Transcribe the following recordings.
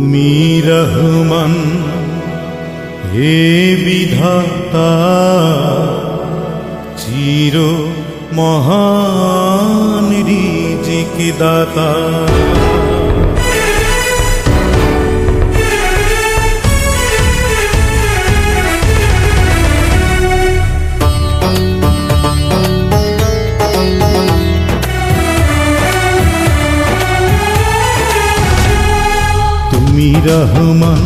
তুমি রহমান হে বিধাতা চির মহান রিজিক দাতা তুমি রহমান,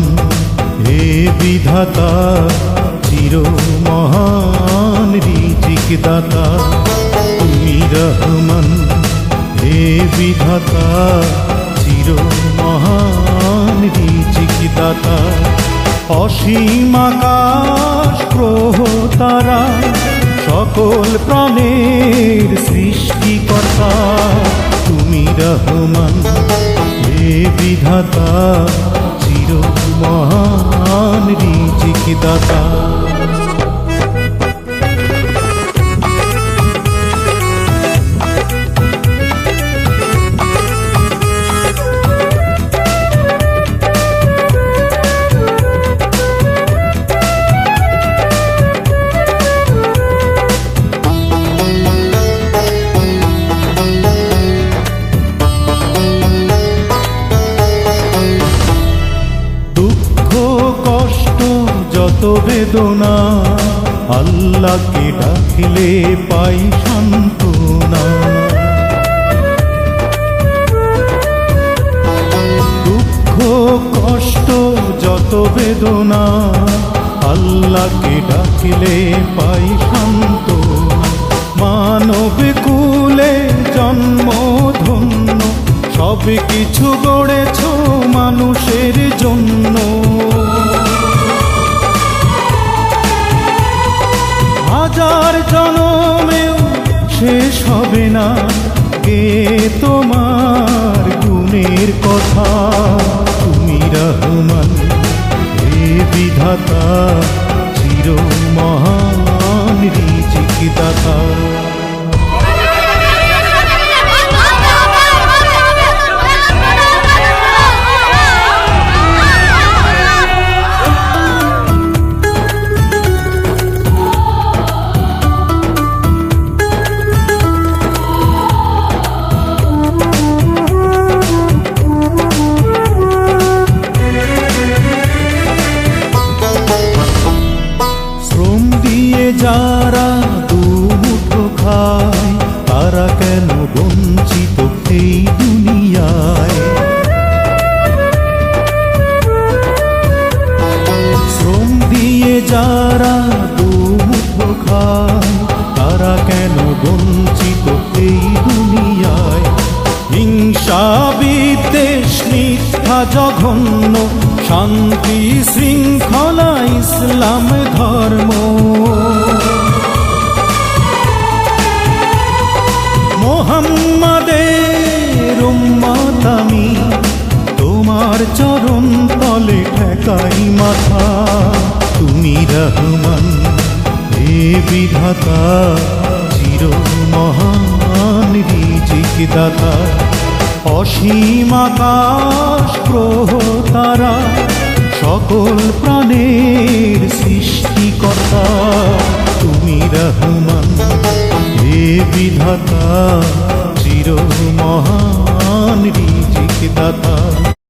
হে বিধাতা, চির মহান রিজিক দাতা। তুমি রহমান, হে বিধাতা, চির মহান রিজিক দাতা। অসীম আকাশ, গ্রহ, তারা, সকল প্রাণের সৃষ্টিকর্তা। তুমি রহমান বিধাতা চির মহান রিজিক দাতা বেদনা। আল্লাহকে ডাকলে পাই সান্ত্বনা। দুঃখ, কষ্ট, যত বেদনা, আল্লাহকে ডাকলে পাই সান্ত্বনা। মানব কুলে জন্ম ধন্য সব কিছু গড়েছ মানুষের হবে না কে তোমার গুণের কথা। তুমি রহমান হে বিধাতা চির মহান জঘন্য শান্তি শৃঙ্খলা ইসলাম ধর্ম। মোহাম্মদের আমি, তোমার চরণ তলে ঠেকাই মাথা। তুমি রহমান, হে বিধাতা চির মহান দাতা অসীম আকাশ প্রহ তারা সকল প্রাণের সৃষ্টিকর্তা